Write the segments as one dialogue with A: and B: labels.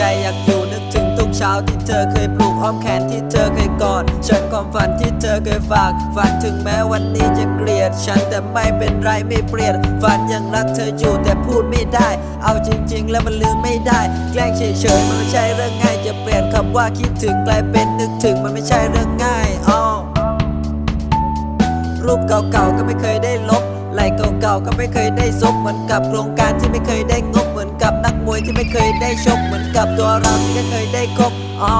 A: จอยากอยู่นึกถึงทุกเช้าที่เธอเคยปลูกอ้อมแขนที่เธอเคยกอดฉันความฝันที่เธอเคยฝาก ฝันถึงแม้วันนี้จะเกลียด ฉันแต่ไม่เป็นไรไม่เปลี่ยน ฝันยังรักเธออยู่แต่พูดไม่ได้ เอาจริง ๆ แล้วมันลืมไม่ได้ แกล้งเฉยๆมันไม่ใช่เรื่องง่ายจะเปลี่ยนคำว่าคิดถึงกลายเป็นนึกถึงมันไม่ใช่เรื่องง่ายอ้อ รูปเก่าๆก็ไม่เคยได้ลบไหลเก่าๆก็ไม่เคยได้ซบเหมือนกับโครงการที่ไม่เคยได้งบเหมือนกับนักมวยที่ไม่เคยได้ชกเหมือนกับตัวเราที่ไม่เคยได้คบอ๋อ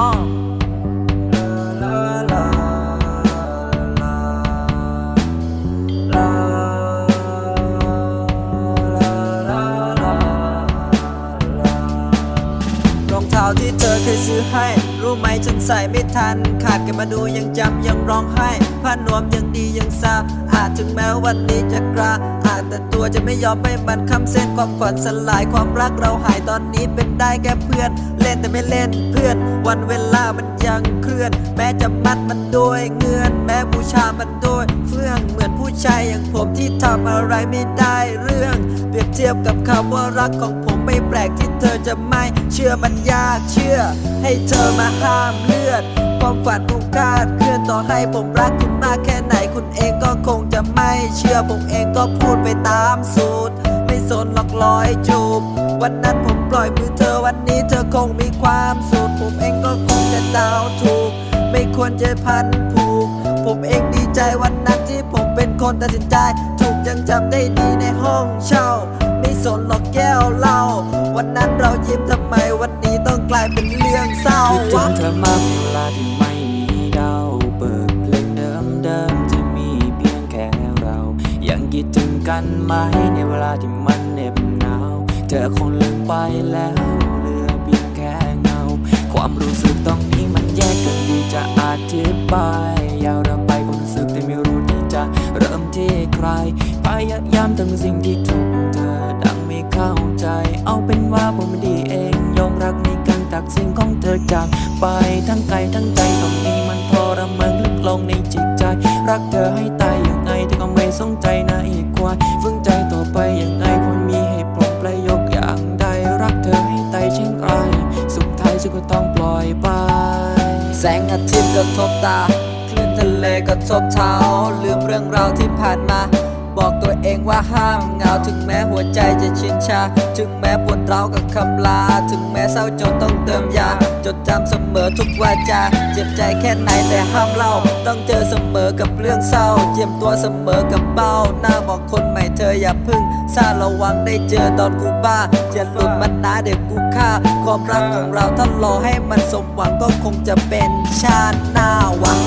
A: รองเท้าที่เธอเคยซื้อให้ รู้ไหมฉันใส่ไม่ทัน ขาดกันมาดูยังจำยังร้องไห้ผ้านวมยังดียังซาอาจถึงแม้วันนี้จะกราอาจแต่ตัวจะไม่ยอมให้มันคำเส้นความฝันสลายความรักเราหายตอนนี้เป็นได้แค่เพื่อน เล่นแต่ไม่เล่นเพื่อน วันเวลามันยังเคลื่อน ม้จะมัดมันด้วยเงื่อนแม้บูชามันด้วยเฟื่องเหมือนผู้ชายอย่างผมที่ทำอะไรไม่ได้เรื่อง เปรียบเทียบกับคำว่ารักของผมไม่แปลกที่เธอจะไม่ เชื่อมันยากเชื่อ ให้เธอมาห้ามเลือด ความฝันคงคาดเคลื่อนต่อให้ผมรักคุณมากแค่ไหนคุณเองก็คงจะไม่เชื่อผมเองก็พูดไปตามสูตร ไม่สนหลอกลอยจูบวันนั้นผมปล่อยมือเธอวันนี้เธอคงมีความสุขผมเองก็คงจะดาวถูก ไม่ควรจะพันผูก ผมเองดีใจวันนั้นที่ผมเป็นคนตัดสินใจ ถูกยังจำได้ดีในห้องเช่า ไม่สนหรอกแก้วเหล้าวันนั้นเรายิ้มทำไมวันนี้ต้องกลายเป็นเรื่องเศร้า
B: คิดถึงเธอมากเวลาที่ไม่มีดาวเปิดเพลงเดิมเดิมๆที่มีเพียงแค่เรา ยังคิดถึงกันไหมในเวลาที่มันเหน็บหนาวเธอคงลืมไปแล้วเหลือเพียงแค่เงา ความรู้สึกตรงนี้ม จะอธิบายยาวระไปความรู้สึกที่ไม่รู้ที่จะเริ่มที่ใคร พยายามทำสิ่งที่ถูกเธอดังไม่เข้าใจ เอาเป็นว่าผมไม่ดีเองยอมรักในการตักสิ่งของเธอจากไปทั้งกายทั้งใจตรงนี้มันทรมานลึกลงในจิตใจ รักเธอให้ตายยังไงแต่ก็ไม่สนใจนะอีกควาฝืนใจต่อไปยังไงควรมีเหตุผลประโยคอย่างใดรักเธอให้ตายเช่นไรสุดท้ายฉันก็ต้องปล่อยไป
A: แสงอาทิตย์กระทบตา คลื่นทะเลกระทบเท้า ลืมเรื่องราวที่ผ่านมา บอกตัวเองว่าห้ามเหงาถึงแม้หัวใจจะชินชา ถึงแม้ปวดร้าวกับคำลา ถึงแม้เศร้าจนต้องเติมยา จดจำเสมอทุกวาจา เจ็บใจแค่ไหนแต่ห้ามเล่า ต้องเจอเสมอกับเรื่องเศร้า เจียมตัวเสมอกับเป้า หน้าบอกคนใหม่เธออย่าพึ่งซาระวังได้เจอตอนกูบ้าอย่าหลุดมันนะเดี๋ยวกูฆ่า ความรักของเราถ้ารอให้มันสมหวังก็คงจะเป็นชาติหน้าหวัง